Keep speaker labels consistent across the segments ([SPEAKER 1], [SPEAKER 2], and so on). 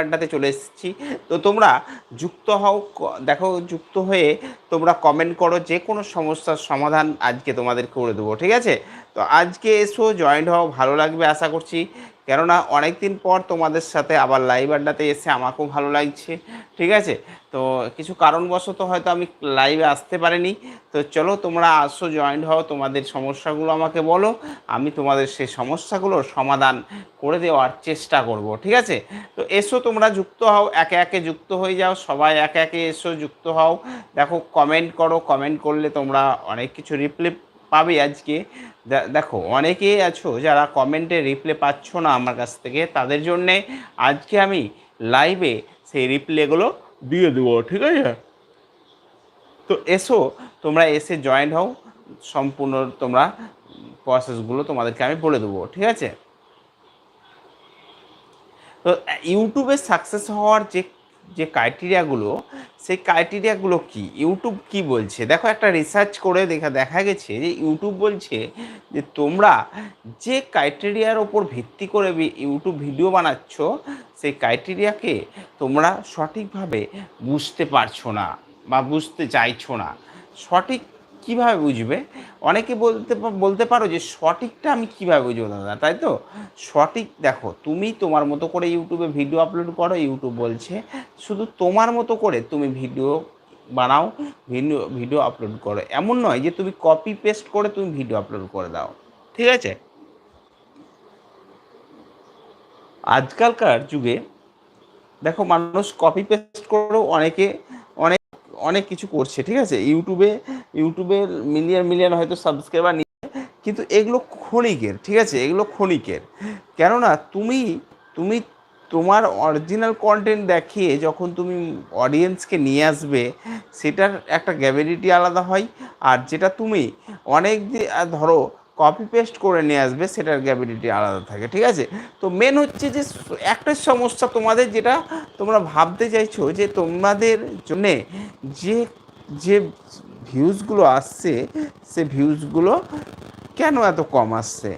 [SPEAKER 1] আড্ডাতে চলে এসেছি। তো তোমরা যুক্ত হও দেখো যুক্ত হয়ে তোমরা কমেন্ট করো যে কোনো সমস্যার সমাধান আজকে তোমাদের করে দেবো, ঠিক আছে? তো আজকে এসো জয়েন্ট হও, ভালো লাগবে আশা করছি। কেননা অনেক দিন পর তোমাদের সাথে আবার লাইভ আড্ডাতে এসে আমাকেও ভালো লাগছে, ঠিক আছে? তো কিছু কারণবশত হয়তো আমি লাইভে আসতে পারিনি। তো চলো তোমরা আসো জয়েন্ট হও, তোমাদের সমস্যাগুলো আমাকে বলো, আমি তোমাদের সেই সমস্যাগুলোর সমাধান করে দেওয়ার চেষ্টা করব, ঠিক আছে? তো এসো, তোমরা যুক্ত হও, একে একে যুক্ত হয়ে যাও, সবাই একে একে এসো, যুক্ত হও। দেখো কমেন্ট করো কমেন্ট করলে তোমরা অনেক কিছু রিপ্লে পাবে আজকে। দেখো, অনেকেই আছো যারা কমেন্টে রিপ্লে পাচ্ছ না আমার কাছ থেকে, তাদের জন্যে আজকে আমি লাইভে সেই রিপ্লেগুলো দিয়ে দেবো, ঠিক আছে? তো এসো, তোমরা এসে জয়েন্ট হও, সম্পূর্ণ তোমরা প্রসেসগুলো তোমাদেরকে আমি বলে দেবো, ঠিক আছে? তো ইউটিউবে সাকসেস হওয়ার যে যে ক্রাইটেরিয়াগুলো সেই ক্রাইটেরিয়াগুলো কি? ইউটিউব কি বলছে? দেখো একটা রিসার্চ করে দেখা দেখা গেছে যে ইউটিউব বলছে যে তোমরা যে ক্রাইটেরিয়ার ওপর ভিত্তি করে ইউটিউব ভিডিও বানাচ্ছ, সেই ক্রাইটেরিয়াকে তোমরা সঠিকভাবে বুঝতে পারছ না বা বুঝতে চাইছো না। সঠিক কীভাবে বুঝবে? অনেকে বলতে বলতে পারো যে সঠিকটা আমি কীভাবে বুঝব দাদা, তাই তো? সঠিক দেখো, তুমি তোমার মতো করে ইউটিউবে ভিডিও আপলোড করো, ইউটিউব বলছে শুধু তোমার মতো করে তুমি ভিডিও বানাও, ভিডিও ভিডিও আপলোড করো। এমন নয় যে তুমি কপি পেস্ট করে তুমি ভিডিও আপলোড করে দাও, ঠিক আছে? আজকালকার যুগে দেখো মানুষ কপি পেস্ট করেও অনেকে অনেক কিছু করছে, ঠিক আছে? ইউটিউবে, ইউটিউবের মিলিয়ন মিলিয়ন হয়তো সাবস্ক্রাইবার নিয়ে, কিন্তু এগুলো ক্ষণিকের, ঠিক আছে? এগুলো ক্ষণিকের। কেননা তুমি তুমি তোমার অরিজিনাল কন্টেন্ট দেখিয়ে যখন তুমি অডিয়েন্সকে নিয়ে আসবে, সেটার একটা গ্যাভিডিটি আলাদা হয়। আর যেটা তুমি অনেক ধরো কপি পেস্ট করে নিয়ে আসবে, সেটার গ্যাভিডিটি আলাদা থাকে, ঠিক আছে? তো মেন হচ্ছে যে, একটা সমস্যা তোমাদের যেটা তোমরা ভাবতে চাইছো যে তোমাদের জন্যে যে যে ভিউজগুলো আসছে, সে ভিউজগুলো কেন এত কম আসছে?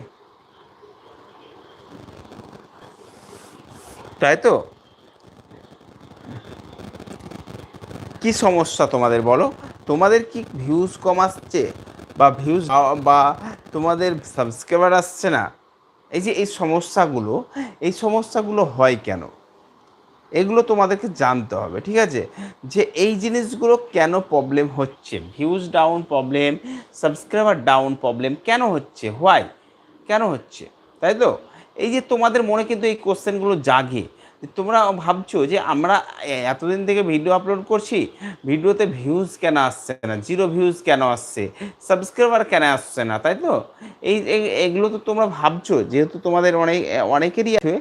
[SPEAKER 1] তাই তো? কি সমস্যা তোমাদের বলো? তোমাদের কি ভিউজ কম আসছে? বা ভিউজ বা তোমাদের সাবস্ক্রাইবার আসছে না, এই যে এই সমস্যাগুলো এই সমস্যাগুলো হয় কেন? এগুলো তোমাদেরকে জানতে হবে, ঠিক আছে? যে এই জিনিসগুলো কেন প্রবলেম হচ্ছে? Views down problem subscriber down problem কেন হচ্ছে? হোয়াই কেন হচ্ছে? তাই তো? এই যে তোমাদের মনে কিন্তু এই কোশ্চেনগুলো জাগে। তোমরা ভাবছ যে আমরা এতদিন থেকে ভিডিও আপলোড করছি ভিডিওতে ভিউজ কেন আসছে না? জিরো ভিউজ কেন আসছে? সাবস্ক্রাইবার কেন আসছে না? তাই তো? এই এগুলো তো তোমরা ভাবছ যেহেতু তোমাদের অনেক অনেকেরই আছে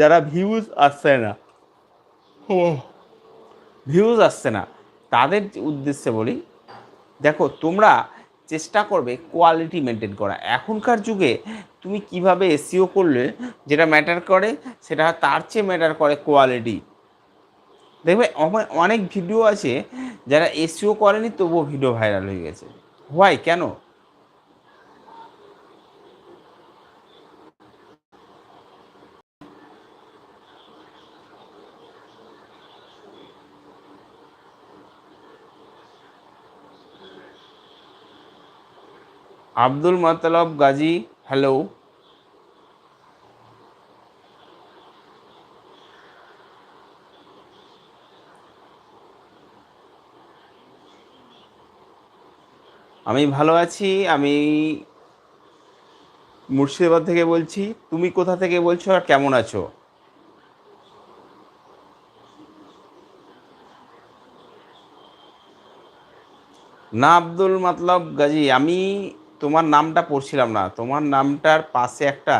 [SPEAKER 1] যারা ভিউজ আসছে না। ভিউজ আসছে না। তাদের উদ্দেশ্যে বলি দেখো তোমরা চেষ্টা করবে কোয়ালিটি মেনটেন করা। এখনকার যুগে তুমি কীভাবে এসিও করলে যেটা ম্যাটার করে, সেটা তার চেয়ে ম্যাটার করে কোয়ালিটি দেখবে অনেক ভিডিও আছে যারা এসিও করেনি, তবুও ভিডিও ভাইরাল হয়ে গেছে। হোয়াই কেন? আব্দুল মতলব গাজী হ্যালো? আমি ভালো আছি, আমি মুর্শিদাবাদ থেকে বলছি। তুমি কোথা থেকে বলছো আর কেমন আছো? না আব্দুল মতলব গাজী, আমি তোমার নামটা পড়ছিলাম না, তোমার নামটার পাশে একটা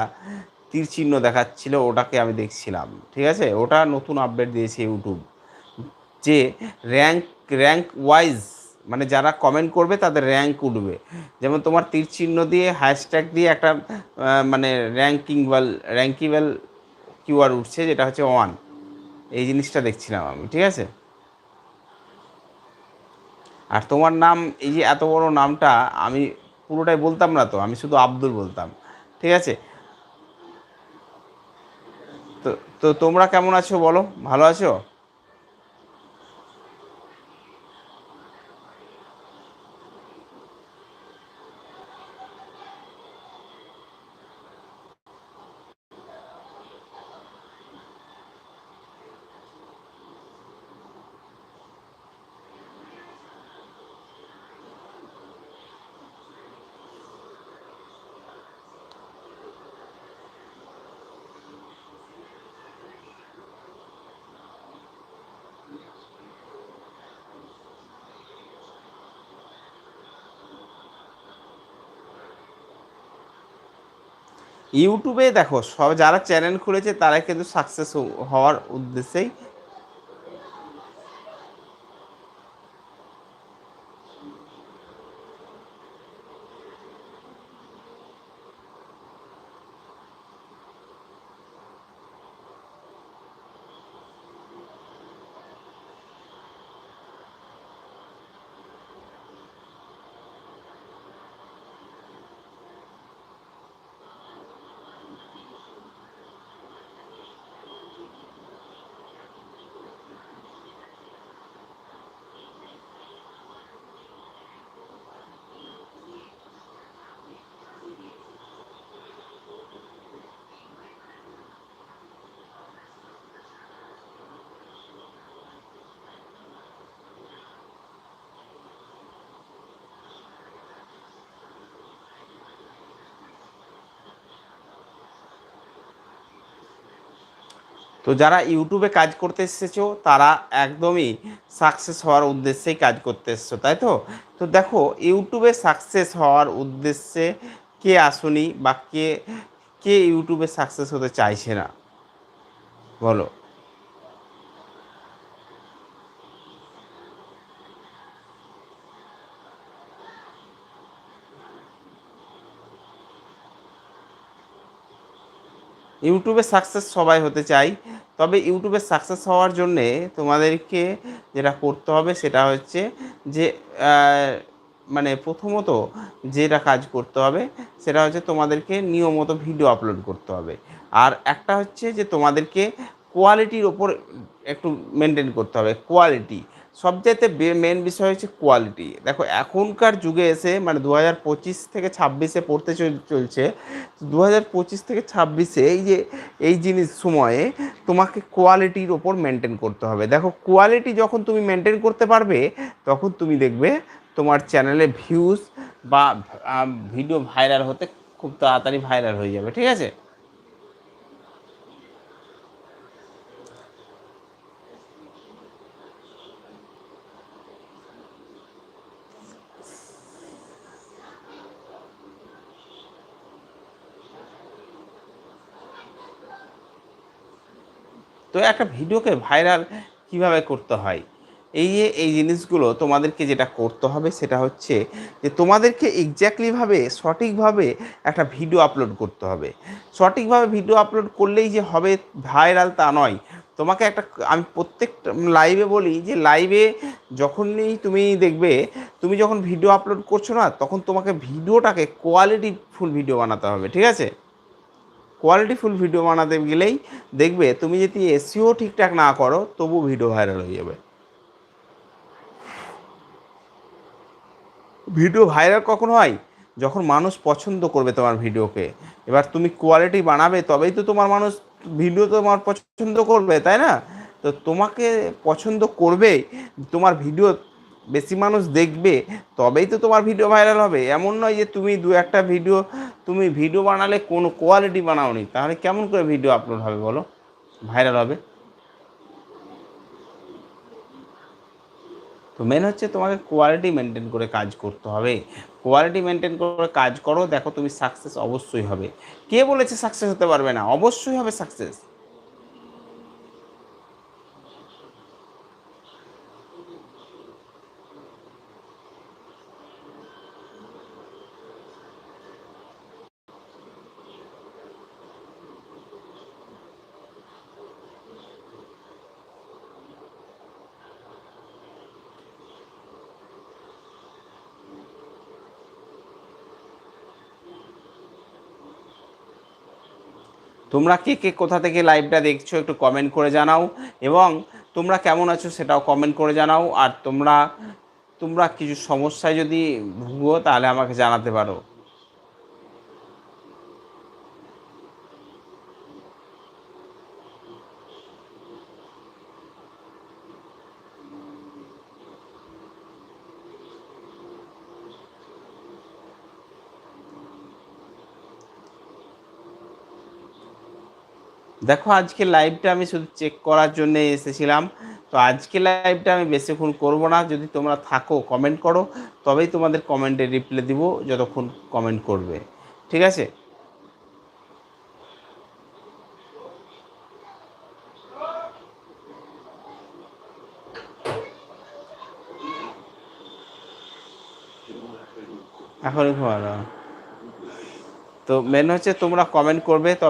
[SPEAKER 1] তীর চিহ্ন দেখাচ্ছিল, ওটাকে আমি দেখছিলাম, ঠিক আছে? ওটা নতুন আপডেট দিয়েছে ইউটিউব যে র্যাঙ্ক র্যাঙ্ক ওয়াইজ মানে যারা কমেন্ট করবে তাদের র্যাঙ্ক উঠবে। যেমন তোমার তীর চিহ্ন দিয়ে হ্যাশট্যাগ দিয়ে একটা মানে র্যাঙ্কিং ওয়াল র্যাঙ্কিবেল কিউআর উঠছে, যেটা হচ্ছে ওয়ান এই জিনিসটা দেখছিলাম আমি, ঠিক আছে? আর তোমার নাম, এই যে এত বড় নামটা, আমি পুরোটাই বলতাম না তো, আমি শুধু আব্দুল বলতাম। ঠিক আছে? তো তো তোমরা কেমন আছো বলো? ভালো আছো? ইউটিউবে দেখো সব যারা চ্যানেল খুলেছে তারা কিন্তু সাকসেস হওয়ার উদ্দেশ্যেই তো যারা ইউটিউবে কাজ করতে এসেছ, তারা একদমই সাকসেস হওয়ার উদ্দেশ্যেই কাজ করতে এসছো, তাই তো? তো দেখো ইউটিউবে সাকসেস হওয়ার উদ্দেশ্যে কে আসুনি বা কে কে ইউটিউবে সাকসেস হতে চাইছে না? বলো। ইউটিউবে সাকসেস সবাই হতে চাই তবে ইউটিউবে সাকসেস হওয়ার জন্যে তোমাদেরকে যেটা করতে হবে সেটা হচ্ছে যে মানে প্রথমত যেটা কাজ করতে হবে সেটা হচ্ছে তোমাদেরকে নিয়মিত ভিডিও আপলোড করতে হবে। আর একটা হচ্ছে যে তোমাদেরকে কোয়ালিটির ওপর একটু মেনটেন করতে হবে কোয়ালিটি সবচাইতে মেন বিষয় হচ্ছে কোয়ালিটি দেখো, এখনকার যুগে এসে মানে দু হাজার পঁচিশ থেকে ছাব্বিশে পড়তে চল- চলছে। দু হাজার পঁচিশ থেকে ছাব্বিশে এই যে, এই জিনিস সময়ে তোমাকে কোয়ালিটির ওপর মেনটেন করতে হবে। দেখো কোয়ালিটি যখন তুমি মেনটেন করতে পারবে, তখন তুমি দেখবে তোমার চ্যানেলে ভিউজ বা ভিডিও ভাইরাল হতে খুব তাড়াতাড়ি ভাইরাল হয়ে যাবে, ঠিক আছে? তো একটা ভিডিওকে ভাইরাল কীভাবে করতে হয়? এই যে, এই জিনিসগুলো তোমাদেরকে যেটা করতে হবে সেটা হচ্ছে যে, তোমাদেরকে এক্স্যাক্টলিভাবে সঠিকভাবে একটা ভিডিও আপলোড করতে হবে। সঠিকভাবে ভিডিও আপলোড করলেই যে হবে ভাইরাল তা নয়। তোমাকে একটা, আমি প্রত্যেকটা লাইভে বলি যে লাইভে যখনই তুমি দেখবে, তুমি যখন ভিডিও আপলোড করছ না, তখন তোমাকে ভিডিওটাকে কোয়ালিটি ফুল ভিডিও বানাতে হবে, ঠিক আছে? কোয়ালিটিফুল ভিডিও বানাতে গেলেই দেখবে তুমি যদি এসিও ঠিকঠাক না করো, তবু ভিডিও ভাইরাল হয়ে যাবে। ভিডিও ভাইরাল কখন হয়? যখন মানুষ পছন্দ করবে তোমার ভিডিওকে এবার তুমি কোয়ালিটি বানাবে, তবেই তো তোমার মানুষ ভিডিও তোমার পছন্দ করবে, তাই না? তো তোমাকে পছন্দ করবে, তোমার ভিডিও বেশি মানুষ দেখবে, তবেই তো তোমার ভিডিও ভাইরাল হবে। এমন নয় যে তুমি দু একটা ভিডিও তুমি ভিডিও বানালে কোনো কোয়ালিটি বানাওনি। তাহলে কেমন করে ভিডিও আপলোড হবে বলো? ভাইরাল হবে। তো মেন হচ্ছে তোমাকে কোয়ালিটি মেনটেন করে কাজ করতে হবে। কোয়ালিটি মেনটেন করে কাজ করো, দেখো তুমি সাকসেস অবশ্যই হবে। কে বলেছে সাকসেস হতে পারবে না? অবশ্যই হবে সাকসেস তোমরা কে কে কোথা থেকে লাইভটা দেখছ একটু কমেন্ট করে জানাও এবং তোমরা কেমন আছো সেটাও কমেন্ট করে জানাও। আর তোমরা তোমরা কিছু সমস্যায় যদি ভুগো তাহলে আমাকে জানাতে পারো। দেখো, আজকে লাইভটা আমি শুধু চেক করার জন্য এসেছিলাম। তো আজকে লাইভটা আমি বেশিক্ষণ করব না। যদি তোমরা থাকো কমেন্ট করো, তবেই তোমাদের কমেন্টে রিপ্লাই দিব, যতক্ষণ কমেন্ট করবে। ঠিক আছে? ঘুমানো তো মেন হচ্ছে তোমরা কমেন্ট করবে, তবে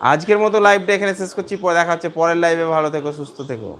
[SPEAKER 1] আজকের মতো লাইভটা এখানে শেষ করছি। দেখা হচ্ছে পরের লাইভে ভালো থেকো সুস্থ থেকো।